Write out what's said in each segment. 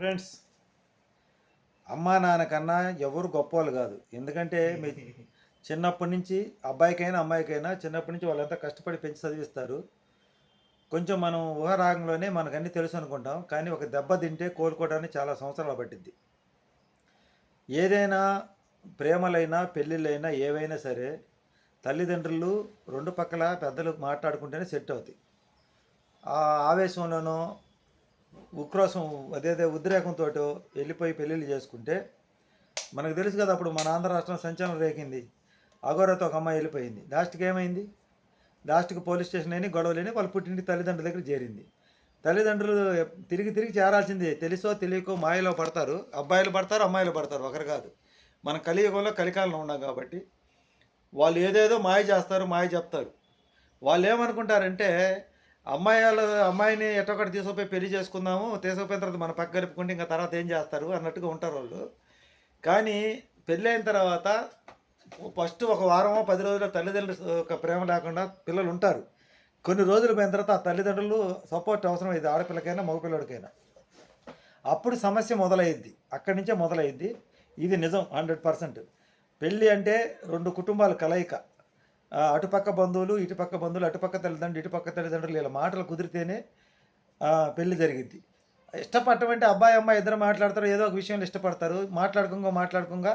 Friends అమ్మా నాన్న కన్నా ఎవరు గొప్పవాళ్ళు కాదు. ఎందుకంటే మీ చిన్నప్పటి నుంచి అబ్బాయికైనా అమ్మాయికైనా చిన్నప్పటి నుంచి వాళ్ళంతా కష్టపడి పెంచి చదివిస్తారు. కొంచెం మనం ఊహరాగంలోనే మనకు అన్నీ తెలుసు అనుకుంటాం. కానీ ఒక దెబ్బ తింటే కోలుకోవడానికి చాలా సంవత్సరాలు పట్టిద్ది. ఏదైనా ప్రేమలైనా పెళ్ళిళ్ళైనా ఏవైనా సరే తల్లిదండ్రులు రెండు పక్కల పెద్దలు మాట్లాడుకుంటేనే సెట్ అవుతాయి. ఆ ఆవేశంలోనో ఉక్రోసం అదేదే ఉద్రేకంతో వెళ్ళిపోయి పెళ్ళిళ్ళు చేసుకుంటే మనకు తెలుసు కదా అప్పుడు మన ఆంధ్ర రాష్ట్రం సంచలనం రేకింది. అఘోరతో ఒక అమ్మాయి వెళ్ళిపోయింది. లాస్ట్కి ఏమైంది? లాస్ట్కి పోలీస్ స్టేషన్ అయినా గొడవలేని వాళ్ళ పుట్టింటి తల్లిదండ్రుల దగ్గర చేరింది. తల్లిదండ్రులు తిరిగి తిరిగి చేరాల్సిందే. తెలుసో తెలియకో మాయలో పడతారు. అబ్బాయిలు పడతారు అమ్మాయిలు పడతారు. ఒకరు కాదు. మన కలియుగంలో కలికాలంలో ఉన్నాం కాబట్టి వాళ్ళు ఏదేదో మాయ చేస్తారు మాయ చెప్తారు. వాళ్ళు ఏమనుకుంటారంటే అమ్మాయి వాళ్ళ అమ్మాయిని ఎట్టొకటి తీసుకుపోయి పెళ్ళి చేసుకుందాము తీసుకుపోయిన తర్వాత మన పక్క గడుపుకుంటే ఇంకా తర్వాత ఏం చేస్తారు అన్నట్టుగా ఉంటారు వాళ్ళు. కానీ పెళ్ళి అయిన తర్వాత ఫస్ట్ ఒక వారమో పది రోజులు తల్లిదండ్రులు ఒక ప్రేమ లేకుండా పిల్లలు ఉంటారు. కొన్ని రోజులు పోయిన తర్వాత ఆ తల్లిదండ్రులు సపోర్ట్ అవసరం ఇది ఆడపిల్లకైనా మగపిల్లడికైనా. అప్పుడు సమస్య మొదలయ్యిద్ది అక్కడి నుంచే మొదలయ్యిద్ది ఇది నిజం హండ్రెడ్ పర్సెంట్. పెళ్ళి అంటే రెండు కుటుంబాల కలయిక. అటుపక్క బంధువులు ఇటుపక్క బంధువులు అటుపక్క తల్లిదండ్రులు ఇటుపక్క తల్లిదండ్రులు ఇలా మాటలు కుదిరితేనే పెళ్ళి జరిగింది ఇష్టపడటం అంటే అబ్బాయి అమ్మాయి ఇద్దరు మాట్లాడతారు ఏదో ఒక విషయంలో ఇష్టపడతారు. మాట్లాడుకుంగా మాట్లాడుకుంగా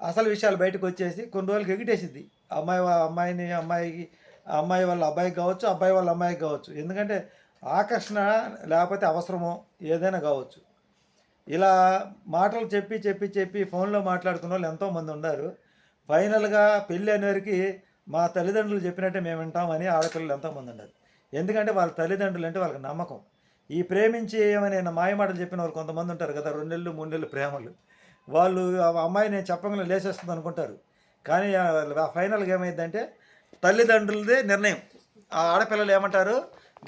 అసలు విషయాలు బయటకు వచ్చేసి కొన్ని రోజులకి ఎగిటేసింది అమ్మాయి అమ్మాయిని అమ్మాయికి అమ్మాయి వాళ్ళ అబ్బాయికి కావచ్చు అబ్బాయి వాళ్ళ అమ్మాయికి కావచ్చు. ఎందుకంటే ఆకర్షణ లేకపోతే అవసరమో ఏదైనా కావచ్చు. ఇలా మాటలు చెప్పి చెప్పి చెప్పి ఫోన్లో మాట్లాడుకున్న వాళ్ళు ఎంతోమంది ఉన్నారు. ఫైనల్గా పెళ్ళి అనేవారికి మా తల్లిదండ్రులు చెప్పినట్టే మేము వింటామని ఆడపిల్లలు ఎంతోమంది ఉండదు ఎందుకంటే వాళ్ళ తల్లిదండ్రులు అంటే వాళ్ళకి నమ్మకం. ఈ ప్రేమించి ఏమని మాయమాటలు చెప్పిన వాళ్ళు కొంతమంది ఉంటారు కదా రెండు నెలలు మూడు నెలలు ప్రేమలు. వాళ్ళు ఆ అమ్మాయి నేను చెప్పగానే లేచేస్తుంది అనుకుంటారు. కానీ ఆ ఫైనల్గా ఏమైందంటే తల్లిదండ్రులదే నిర్ణయం. ఆ ఆడపిల్లలు ఏమంటారు?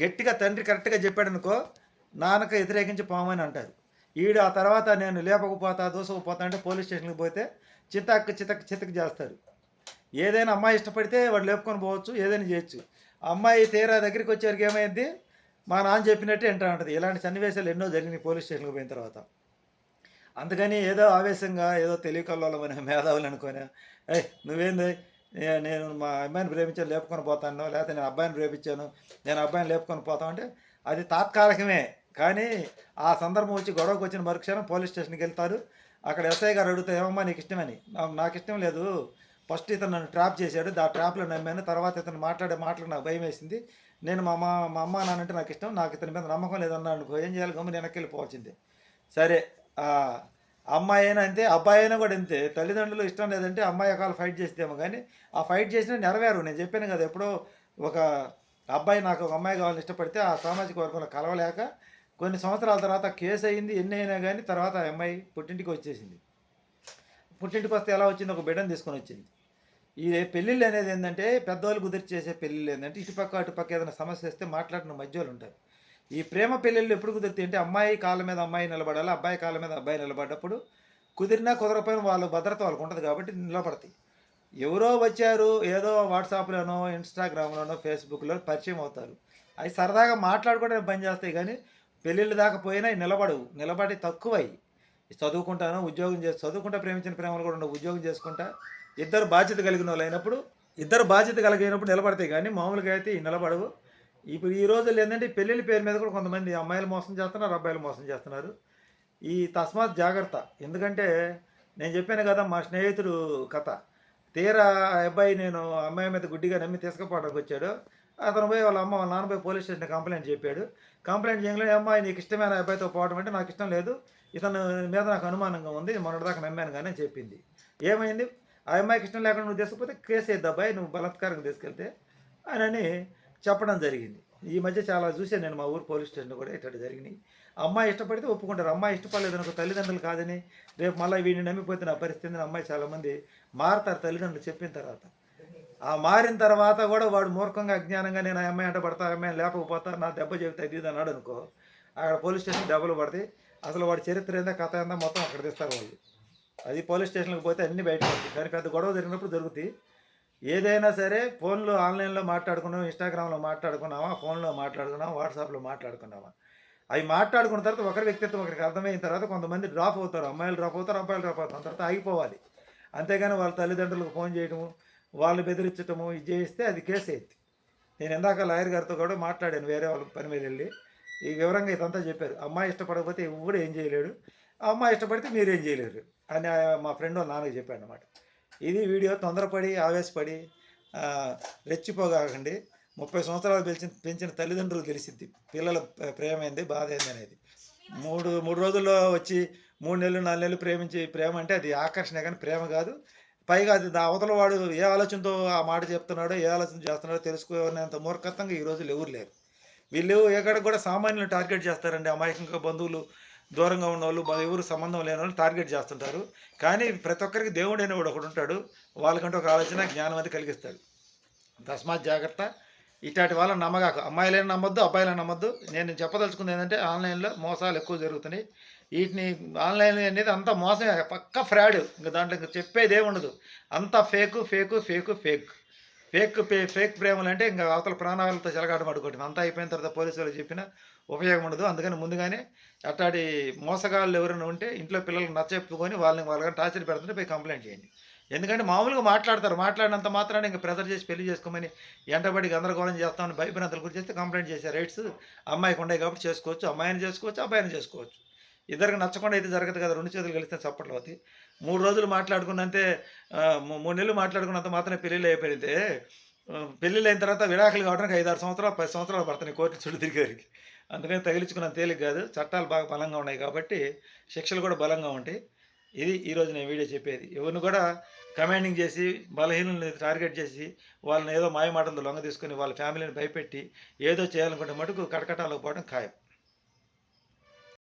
గట్టిగా తండ్రి కరెక్ట్గా చెప్పాడనుకో నాన్నకు వ్యతిరేకించి పోమని అంటారు. ఈడు ఆ తర్వాత నేను లేపకపోతా దూసకపోతా అంటే పోలీస్ స్టేషన్కి పోతే చితక్ చితక్ చితక్ చేస్తారు. ఏదైనా అమ్మాయి ఇష్టపడితే వాడు లేపుకొని పోవచ్చు ఏదైనా చేయొచ్చు. అమ్మాయి తీరా దగ్గరికి వచ్చేవరకు ఏమైంది? మా నాన్న చెప్పినట్టే ఎంటర్ ఉంటుంది. ఇలాంటి సన్నివేశాలు ఎన్నో జరిగినాయి పోలీస్ స్టేషన్కి పోయిన తర్వాత. అందుకని ఏదో ఆవేశంగా ఏదో తెలియకల్లోలమైన మేధావులు అనుకోని ఏ నువ్వేంది? నేను మా అమ్మాయిని ప్రేమించాను లేపుకొని పోతాను. లేకపోతే నేను అబ్బాయిని ప్రేమించాను. నేను అబ్బాయిని లేపుకొని పోతాను. అంటే అది తాత్కాలికమే. కానీ ఆ సందర్భం వచ్చి గొడవకు వచ్చిన మరుక్షణం పోలీస్ స్టేషన్కి వెళ్తారు. అక్కడ ఎస్ఐ గారు అడుగుతారు ఏమమ్మా నీకు ఇష్టమని? నాకు ఇష్టం లేదు. ఫస్ట్ ఇతను నన్ను ట్రాప్ చేశాడు. ఆ ట్రాప్లో నమ్మాను. తర్వాత ఇతను మాట్లాడే మాటలు నాకు భయం వేసింది. నేను మా అమ్మ మా అమ్మ నాన్నంటే నాకు ఇష్టం. నాకు ఇతని మీద నమ్మకం లేదన్నా అనుకో ఏం చేయాలి గమ్మున వెనక్కి వెళ్ళిపోవాల్సిందే. సరే అమ్మాయి అయినా అంతే అబ్బాయి అయినా కూడా అంతే. తల్లిదండ్రులు ఇష్టం లేదంటే అమ్మాయి ఒకవేళ ఫైట్ చేస్తేమో కానీ ఆ ఫైట్ చేసినా నెరవేరు. నేను చెప్పాను కదా ఎప్పుడో ఒక అబ్బాయి నాకు ఒక అమ్మాయి కావాలని ఇష్టపడితే ఆ సామాజిక వర్గంలో కలవలేక కొన్ని సంవత్సరాల తర్వాత కేసు అయింది ఎన్ని అయినా కానీ తర్వాత ఆ అమ్మాయి పుట్టింటికి వచ్చేసింది. పుట్టింటికి వస్తే ఎలా వచ్చింది? ఒక బిడ్డను తీసుకొని వచ్చింది. ఈ పెళ్ళిళ్ళు అనేది ఏంటంటే పెద్దవాళ్ళు కుదిరి చేసే పెళ్ళిళ్ళు ఏంటంటే ఇటుపక్క అటుపక్క ఏదైనా సమస్య వస్తే మాట్లాడిన మధ్యలో ఉంటారు. ఈ ప్రేమ పెళ్ళిళ్ళు ఎప్పుడు కుదిరితే అంటే అమ్మాయి కాళ్ళ మీద అమ్మాయి నిలబడాలి? అబ్బాయి కాళ్ళ మీద అబ్బాయి నిలబడ్డప్పుడు కుదిరినా కుదరపోయిన వాళ్ళ భద్రత వాళ్ళకు ఉంటుంది కాబట్టి నిలబడతాయి. ఎవరో వచ్చారు ఏదో వాట్సాప్లోనో ఇన్స్టాగ్రామ్లోనో ఫేస్బుక్లో పరిచయం అవుతారు. అవి సరదాగా మాట్లాడుకోవడానికి పని చేస్తాయి కానీ పెళ్ళిళ్ళు దాకా పోయినా నిలబడవు. నిలబడి తక్కువයි చదువుకుంటాను ఉద్యోగం చేసి చదువుకుంటా ప్రేమించిన ప్రేమలు కూడా ఉండవు. ఉద్యోగం చేసుకుంటా ఇద్దరు బాధ్యత కలిగిన వాళ్ళు అయినప్పుడు ఇద్దరు బాధ్యత కలిగినప్పుడు నిలబడతాయి కానీ మామూలుగా అయితే నిలబడవు. ఇప్పుడు ఈ రోజుల్లో ఏంటంటే పెళ్ళిళ్ళ పేరు మీద కూడా కొంతమంది అమ్మాయిలు మోసం చేస్తున్నారు అబ్బాయిలు మోసం చేస్తున్నారు. ఈ తస్మాత్ జాగ్రత్త. ఎందుకంటే నేను చెప్పాను కదా మా స్నేహితుడు కథ. తీరా ఆ అబ్బాయి నేను అమ్మాయి మీద గుడ్డిగా నమ్మి తీసుకుపోవడానికి వచ్చాడు. అతను పోయి వాళ్ళ అమ్మ వాళ్ళ నాన్న పోయి పోలీస్ స్టేషన్ కంప్లైంట్ చెప్పాడు. కంప్లైంట్ చేయగానే అమ్మాయి నీకు ఇష్టమైన అబ్బాయితో పోవడం అంటే నాకు ఇష్టం లేదు. ఇతను మీద నాకు అనుమానంగా ఉంది. మొన్నటిదాకా నమ్మాను కానీ చెప్పింది. ఏమైంది? ఆ అమ్మాయికి ఇష్టం లేకుండా నువ్వు తీసుకుపోతే కేసు వేద్దు అబ్బాయి నువ్వు బలాత్కారంగా తీసుకెళ్తే అని చెప్పడం జరిగింది. ఈ మధ్య చాలా చూశాను నేను మా ఊరు పోలీస్ స్టేషన్ కూడా ఇట్లాంటి జరిగినాయి. అమ్మాయి ఇష్టపడితే ఒప్పుకుంటారు. అమ్మాయి ఇష్టపడలేదు అనుకో తల్లిదండ్రులు కాదని రేపు మళ్ళీ వీడిని నమ్మిపోతే నా పరిస్థితి అమ్మాయి చాలామంది మారుతారు తల్లిదండ్రులు చెప్పిన తర్వాత. ఆ మారిన తర్వాత కూడా వాడు మూర్ఖంగా అజ్ఞానంగా నేను ఆ అమ్మాయి అంట పడతా ఆ లేకపోతా నా దెబ్బ చెబితే ఇది అన్నాడు అనుకో అక్కడ పోలీస్ స్టేషన్ దెబ్బలు పడితే అసలు వాడి చరిత్ర ఏందో కథ ఏందో మొత్తం అక్కడ తీస్తారు వాళ్ళు. అది పోలీస్ స్టేషన్కి పోతే అన్ని బయటకు వస్తాయి. కానీ పెద్ద గొడవ జరిగినప్పుడు జరుగుతాయి. ఏదైనా సరే ఫోన్లో ఆన్లైన్లో మాట్లాడుకున్నాం ఇన్స్టాగ్రామ్లో మాట్లాడుకున్నామా ఫోన్లో మాట్లాడుకున్నామా వాట్సాప్లో మాట్లాడుకున్నామా అవి మాట్లాడుకున్న తర్వాత ఒకరి వ్యక్తిత్వం ఒకరికి అర్థమైన తర్వాత కొంతమంది డ్రాప్ అవుతారు. అమ్మాయిలు డ్రాప్ అవుతారు అబ్బాయిలు డ్రాప్ అవుతారు. తర్వాత ఆగిపోవాలి. అంతేగాని వాళ్ళ తల్లిదండ్రులకు ఫోన్ చేయడము వాళ్ళు బెదిరించడము ఇది చేస్తే అది కేసు అయింది నేను ఇందాక లాయర్ గారితో కూడా మాట్లాడాను వేరే వాళ్ళ పని మీద వెళ్ళి. ఈ వివరంగా ఇదంతా చెప్పారు. అమ్మాయి ఇష్టపడకపోతే ఎవడు ఏం చేయలేడు. ఆ అమ్మాయి ఇష్టపడితే మీరేం చేయలేరు. అని మా ఫ్రెండ్ వాళ్ళ నాన్నకి చెప్పాడు అనమాట ఇది వీడియో తొందరపడి ఆవేశపడి రెచ్చిపోగాకండి. ముప్పై సంవత్సరాలు పెంచిన పెంచిన తల్లిదండ్రులు తెలిసిద్ది. పిల్లల ప్రేమ ఏంది బాధ ఏంది అనేది. మూడు మూడు రోజుల్లో వచ్చి మూడు నెలలు నాలుగు నెలలు ప్రేమించి ప్రేమ అంటే అది ఆకర్షణ కానీ ప్రేమ కాదు. పైగా అది దా- అవతల వాడు ఏ ఆలోచనతో ఆ మాట చెప్తున్నాడో ఏ ఆలోచన చేస్తున్నాడో తెలుసుకునేంత మూర్ఖత్వంగా ఈ రోజులు ఎవరు లేరు. వీళ్ళు ఎక్కడ కూడా సామాన్యులు టార్గెట్ చేస్తారండి. అమాయకంగా బంధువులు దూరంగా ఉన్న వాళ్ళు ఎవరు సంబంధం లేని వాళ్ళు టార్గెట్ చేస్తుంటారు. కానీ ప్రతి ఒక్కరికి దేవుడు అనేవాడు ఒకడు ఉంటాడు. వాళ్ళకంటే ఒక ఆలోచన జ్ఞానం అది కలిగిస్తాడు. తస్మాత్ జాగ్రత్త. ఇట్లాంటి వాళ్ళని నమ్మగాక. అమ్మాయిలైనా నమ్మొద్దు అబ్బాయిలైనా నమ్మొద్దు. నేను చెప్పదలుచుకుంది ఏంటంటే ఆన్లైన్లో మోసాలు ఎక్కువ జరుగుతున్నాయి. వీటిని ఆన్లైన్ అనేది అంతా మోసమే పక్క ఫ్రాడ్. ఇంకా దాంట్లో ఇంకా చెప్పేదే ఉండదు అంతా fake fake fake fake. Fake pay fake ప్రేమలు అంటే ఇంకా అవతల ప్రాణాలతో చెలగాట పడుకోవటం అంతా అయిపోయిన తర్వాత పోలీసు వాళ్ళు చెప్పినా ఉపయోగం ఉండదు. అందుకని ముందుగానే అట్లాంటి మోసగాళ్ళు ఎవరైనా ఉంటే ఇంట్లో పిల్లలకు నచ్చెప్పుకొని వాళ్ళని వాళ్ళని టార్చర్ పెడుతుంటే పోయి కంప్లైంట్ చేయండి. ఎందుకంటే మామూలుగా మాట్లాడతారు. మాట్లాడినంత మాత్రాన్ని ఇంకా ప్రెజర్ చేసి పెళ్ళి చేసుకోమని ఎంటబడి గందరగోళం చేస్తామని భయపడినంతలు గురించి చేస్తే కంప్లైంట్ చేసే రైట్స్ అమ్మాయికి ఉన్నాయి కాబట్టి చేసుకోవచ్చు. అమ్మాయిని చేసుకోవచ్చు అబ్బాయిని చేసుకోవచ్చు. ఇద్దరికి నచ్చకుండా అయితే జరగదు కదా రెండు చేతులు కలిస్తే చప్పట్లు అవుతాయి మూడు రోజులు మాట్లాడుకున్నంతే మూడు నెలలు మాట్లాడుకున్నంత మాత్రమే పెళ్ళిళ్ళు అయిపోయితే పెళ్ళిళ్ళు అయిన తర్వాత విడాకులు కావడానికి ఐదు ఆరు సంవత్సరాలు పది సంవత్సరాలు పడుతున్నాయి కోర్టు చుట్టూ తిరిగేరికి అందుకని తగిలించుకున్న తేలిక కాదు. చట్టాలు బాగా బలంగా ఉన్నాయి కాబట్టి శిక్షలు కూడా బలంగా ఉంటాయి. ఇది ఈరోజు నేను వీడియో చెప్పేది. ఎవరిని కూడా కమాండింగ్ చేసి బలహీనల్ని టార్గెట్ చేసి వాళ్ళని ఏదో మాయ లొంగ తీసుకొని వాళ్ళ ఫ్యామిలీని భయపెట్టి ఏదో చేయాలనుకుంటే మటుకు కటకటాలకు పోవడం ఖాయం.